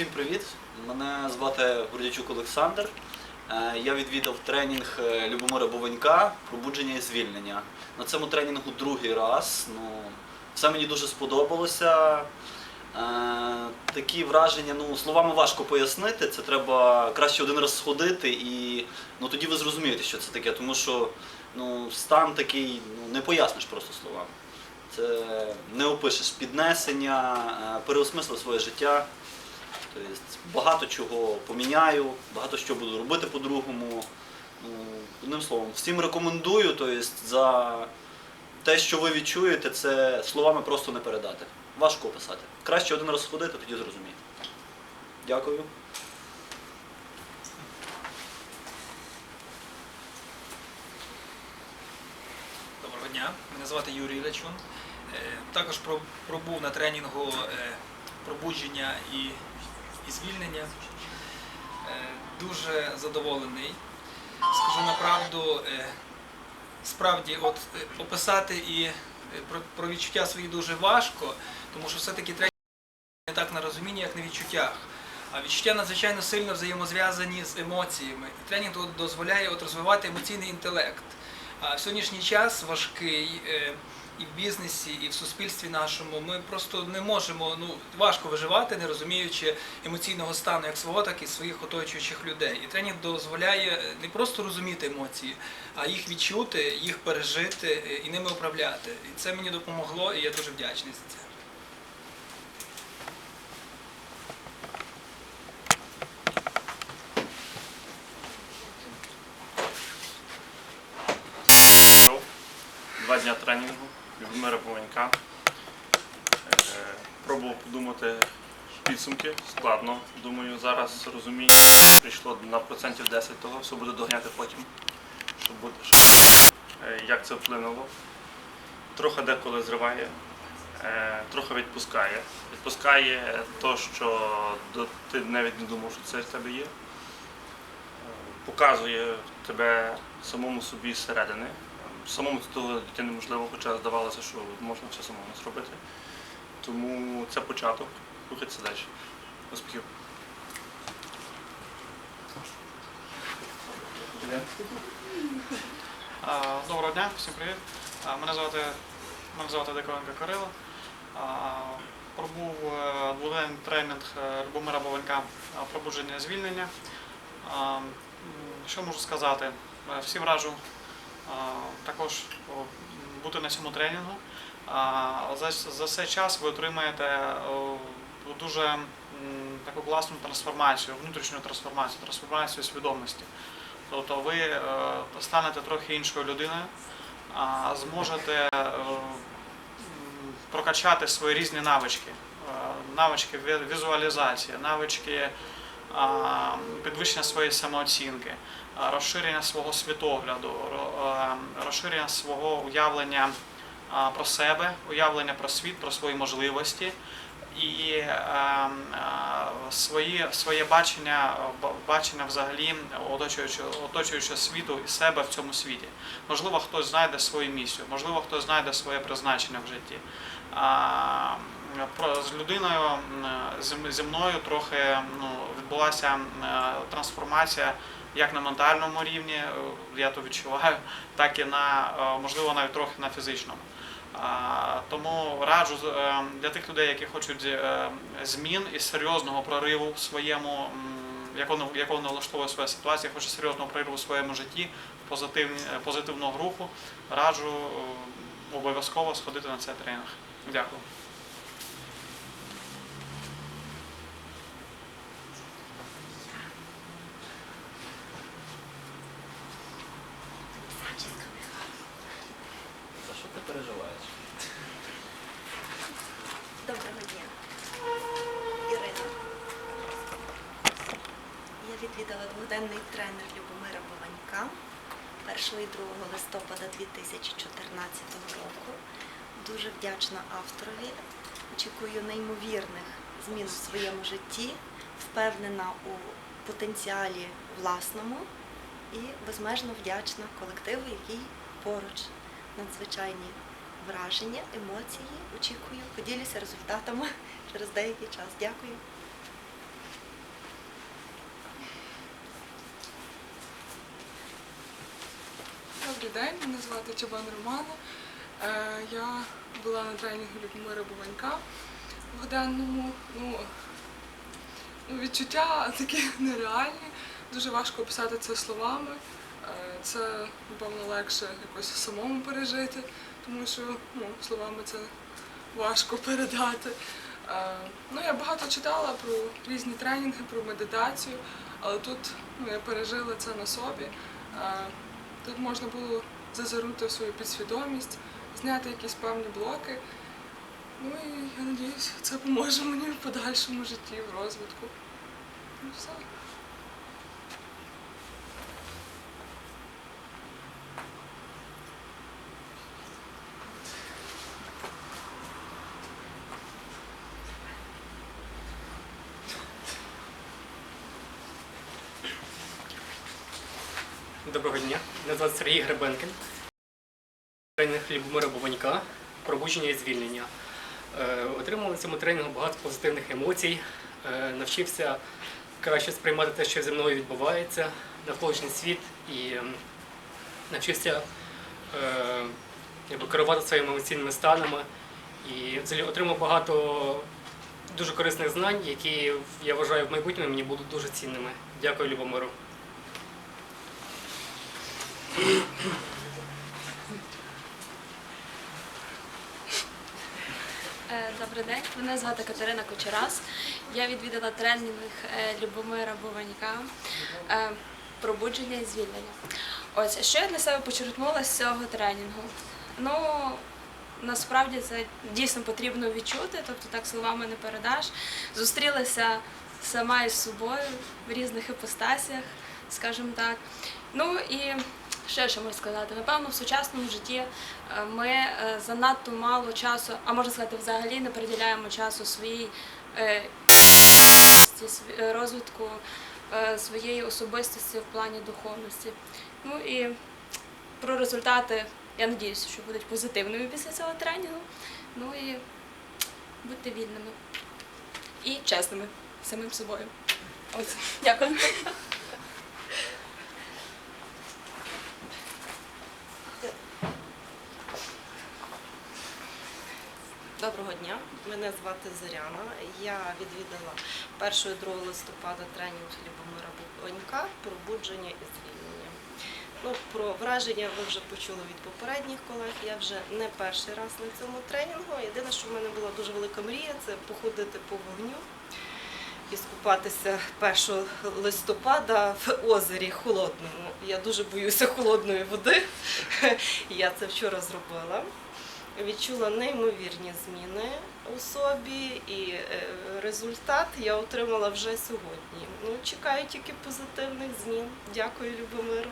Всім привіт! Мене звати Гордячук Олександр. Е, Я відвідав тренінг е, Любомира Бовенька пробудження і звільнення. На цьому тренінгу другий раз. Ну, все мені дуже сподобалося. Е, Такі враження, ну, словами важко пояснити. Це треба краще один раз сходити і ну, тоді ви зрозумієте, що це таке. Тому що ну, стан такий ну, не поясниш просто словами. Це не опишеш піднесення, переосмислив своє життя. Тобто багато чого поміняю, багато що буду робити по-другому. Ну, одним словом, всім рекомендую, тобто за те, що ви відчуєте, це словами просто не передати. Важко описати. Краще один раз сходити, тоді зрозумієте. Дякую. Доброго дня, мене звати Юрій Лячун. Е, Також пробув на тренінгу е, пробудження і, і звільнення. Е, Дуже задоволений. Скажу направду, е, справді, от е, описати і про, відчуття свої дуже важко, тому що все-таки тренінг не так на розумінні, як на відчуттях. А відчуття надзвичайно сильно взаємозв'язані з емоціями. І тренінг дозволяє от розвивати емоційний інтелект. А в сьогоднішній час важкий і в бізнесі, і в суспільстві нашому. Ми просто не можемо, ну важко виживати, не розуміючи емоційного стану як свого, так і своїх оточуючих людей. І тренінг дозволяє е, не просто розуміти емоції, а їх відчути, їх пережити е, і ними управляти. І це мені допомогло, і я дуже вдячний за це. Два дня тренінгу Любомира Бованька. Е, Пробував подумати підсумки. Складно. Думаю, зараз розуміння прийшло на процентів 10 того, все буде доганяти потім, щоб буде, щоб, е, як це вплинуло. Трохи деколи зриває, е, трохи відпускає. Відпускає те, що ти навіть не думав, що це в тебе є. Показує тебе самому собі зсередини. Самому дійти неможливо, хоча здавалося, що можна все самому зробити. Тому це початок. Рухатися далі. Успіхів. Доброго дня, всім привіт. Мене звати мене звати Диковенко Кирило. Пробув е, дводенний тренінг е, Любомира Бовенка пробудження звільнення. Що можу сказати? Е, Всім раджу також бути на цьому тренінгу. За, за цей час ви отримаєте дуже таку класну трансформацію, внутрішню трансформацію, трансформацію свідомості. Тобто ви е, станете трохи іншою людиною, зможете е, прокачати свої різні навички, Е, навички ві- візуалізації, навички підвищення своєї самооцінки, розширення свого світогляду, розширення свого уявлення про себе, уявлення про світ, про свої можливості і свої, своє бачення, бачення взагалі оточуючого, оточуючого світу і себе в цьому світі. Можливо, хтось знайде свою місію, можливо, хтось знайде своє призначення в житті. З людиною зі мною трохи ну, відбулася е, трансформація як на ментальному рівні, е, я то відчуваю, так і на е, можливо навіть трохи на фізичному. Тому раджу для тих людей, які хочуть змін і серйозного прориву в своєму, м, як вони, як вони влаштовує своя ситуація, хоче серйозного прориву в своєму житті, позитивного руху, раджу обов'язково сходити на цей тренінг. Дякую. За що ти переживаєш? Доброго дня. Ірина. Дводенний тренер Любомира Бованька 1 і 2 листопада 2014 року. Дуже вдячна авторові. Очікую неймовірних змін в своєму житті, впевнена у потенціалі власному і безмежно вдячна колективу, який поруч. Надзвичайні враження, емоції. Очікую, поділюся результатами через деякий час. Дякую. Добрий день, мене звати Чабан Романа. Е, Я була на тренінгу Любомира Буванька в денному. Ну, ну, відчуття такі нереальні. Дуже важко описати це словами. Е, Це, напевно, легше якось самому пережити, тому що ну, словами це важко передати. Е, Ну, я багато читала про різні тренінги, про медитацію, але тут ну, я пережила це на собі. Тут можна було зазирнути в свою підсвідомість, зняти якісь певні блоки. Ну і я сподіваюся, це поможе мені в подальшому житті, в розвитку. Ну, все. Доброго дня, мене звати Сергій Гребенкин. Тренінг Любомира Бованька, пробудження і звільнення. Е, Отримав на цьому тренінгу багато позитивних емоцій, е, навчився краще сприймати те, що зі мною відбувається, навколишній світ і ем, навчився е, керувати своїми емоційними станами. І взагалі отримав багато дуже корисних знань, які я вважаю в майбутньому мені будуть дуже цінними. Дякую, Любомиру. Добрий день, мене звати Катерина Кочерас. Я відвідала тренінг е, Любомира Бованька е, пробудження і звільнення. Ось що я для себе почерпнула з цього тренінгу. Ну насправді це дійсно потрібно відчути, тобто так словами не передаш. Зустрілася сама із собою в різних іпостасіях, скажімо так. Ну і що ще можу сказати? Напевно, в сучасному житті е, ми е, занадто мало часу, а можна сказати, взагалі не приділяємо часу своїй е, розвитку своєї особистості в плані духовності. Ну і про результати, я надіюся, що будуть позитивними після цього тренінгу. Ну і будьте вільними і чесними самим собою. От, дякую. Доброго дня, мене звати Зоряна. Я відвідала 1 і 2 листопада тренінг Любомира Бубонька пробудження і звільнення. Ну, про враження ви вже почули від попередніх колег. Я вже не перший раз на цьому тренінгу. Єдине, що в мене була дуже велика мрія, це походити по вогню і скупатися 1 листопада в озері холодному. Я дуже боюся холодної води. Я це вчора зробила відчула неймовірні зміни у собі, і е, результат я отримала вже сьогодні. Ну, чекаю тільки позитивних змін. Дякую, Любомиру.